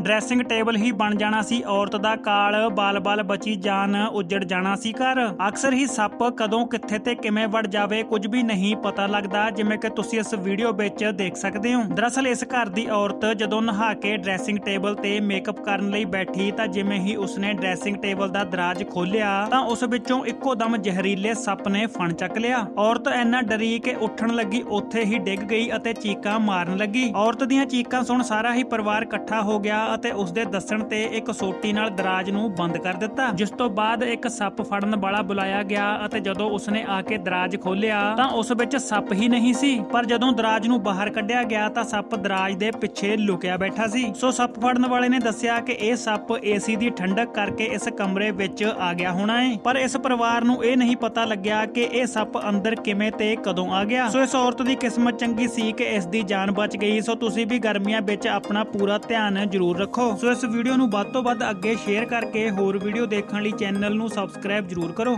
Dressing table ਹੀ ਬਣ ਜਾਣਾ ਸੀ। ਔਰਤ ਦਾ ਕਾਲ, ਬਾਲ-ਬਾਲ ਬਚੀ ਜਾਨ, ਉੱਜੜ ਜਾਣਾ ਸੀ ਘਰ। ਅਕਸਰ ਹੀ ਸੱਪ ਕਦੋਂ ਕਿੱਥੇ ਤੇ ਕਿਵੇਂ ਵੜ ਜਾਵੇ ਕੁਝ ਵੀ ਨਹੀਂ ਪਤਾ ਲੱਗਦਾ, ਜਿਵੇਂ ਕਿ ਤੁਸੀਂ ਇਸ ਵੀਡੀਓ ਵਿੱਚ ਦੇਖ ਸਕਦੇ ਹੋ। ਦਰਅਸਲ ਇਸ ਘਰ ਦੀ ਔਰਤ ਜਦੋਂ ਨਹਾ ਕੇ ਡਰੈਸਿੰਗ ਟੇਬਲ ਤੇ ਮੇਕਅਪ ਕਰਨ ਲਈ ਬੈਠੀ ਤਾਂ ਜਿਵੇਂ ਹੀ ਉਸਨੇ ਡਰੈਸਿੰਗ ਟੇਬਲ ਦਾ ਦਰਾਜ ਖੋਲ੍ਹਿਆ, ਤਾਂ ਉਸ ਵਿੱਚੋਂ ਇੱਕੋ ਦਮ ਜ਼ਹਿਰੀਲੇ ਸੱਪ ਨੇ ਫਣ ਚੱਕ ਲਿਆ। ਔਰਤ ਇੰਨਾ ਡਰੀ ਕਿ ਉੱਠਣ ਲੱਗੀ, ਉੱਥੇ ਹੀ ਡਿੱਗ ਗਈ ਅਤੇ ਚੀਕਾਂ ਮਾਰਨ ਲੱਗੀ। ਔਰਤ ਦੀਆਂ ਚੀਕਾਂ ਸੁਣ ਸਾਰਾ ਹੀ ਪਰਿਵਾਰ ਇਕੱਠਾ ਹੋ ਗਿਆ ਅਤੇ ਉਸ ਦੇ ਦੱਸਣ ਤੇ ਇੱਕ ਸੋਟੀ ਨਾਲ ਦਰਾਜ ਨੂੰ ਬੰਦ ਕਰ ਦਿੱਤਾ, ਜਿਸ ਤੋਂ ਬਾਅਦ ਇੱਕ ਸੱਪ ਫੜਨ ਵਾਲਾ ਬੁਲਾਇਆ ਗਿਆ ਅਤੇ ਜਦੋਂ ਉਸਨੇ ਆ ਕੇ ਦਰਾਜ ਖੋਲ੍ਹਿਆ, ਤਾਂ ਉਸ ਵਿੱਚ ਸੱਪ ਹੀ ਨਹੀਂ ਸੀ। ਪਰ ਜਦੋਂ ਦਰਾਜ ਨੂੰ ਬਾਹਰ ਕੱਢਿਆ ਗਿਆ, ਤਾਂ ਸੱਪ ਦਰਾਜ ਦੇ ਪਿੱਛੇ ਲੁਕਿਆ ਬੈਠਾ ਸੀ। ਸੋ ਸੱਪ ਫੜਨ ਵਾਲੇ ਨੇ ਦੱਸਿਆ ਕਿ ਇਹ ਸੱਪ ਏਸੀ ਦੀ ਠੰਡਕ ਕਰਕੇ ਇਸ ਕਮਰੇ ਵਿੱਚ ਆ ਗਿਆ ਹੋਣਾ ਹੈ ਪਰ ਇਸ ਪਰਿਵਾਰ ਨੂੰ ਇਹ ਨਹੀਂ ਪਤਾ ਲੱਗਿਆ ਕਿ ਇਹ ਸੱਪ ਅੰਦਰ ਕਿਵੇਂ ਤੇ ਕਦੋਂ ਆ ਗਿਆ। ਸੋ ਇਸ ਔਰਤ ਦੀ ਕਿਸਮਤ ਚੰਗੀ ਸੀ ਕਿ ਇਸ ਦੀ ਜਾਨ ਬਚ ਗਈ। ਸੋ ਤੁਸੀਂ ਵੀ ਗਰਮੀਆਂ ਵਿੱਚ ਆਪਣਾ ਪੂਰਾ ਧਿਆਨ ਜ਼ਰੂਰ ਰੱਖੋ। ਸੋ ਇਸ ਵੀਡੀਓ ਨੂੰ ਵੱਧ ਤੋਂ ਵੱਧ ਅੱਗੇ ਸ਼ੇਅਰ ਕਰਕੇ ਹੋਰ ਵੀਡੀਓ ਦੇਖਣ ਲਈ ਚੈਨਲ ਨੂੰ ਸਬਸਕ੍ਰਾਈਬ ਜ਼ਰੂਰ ਕਰੋ।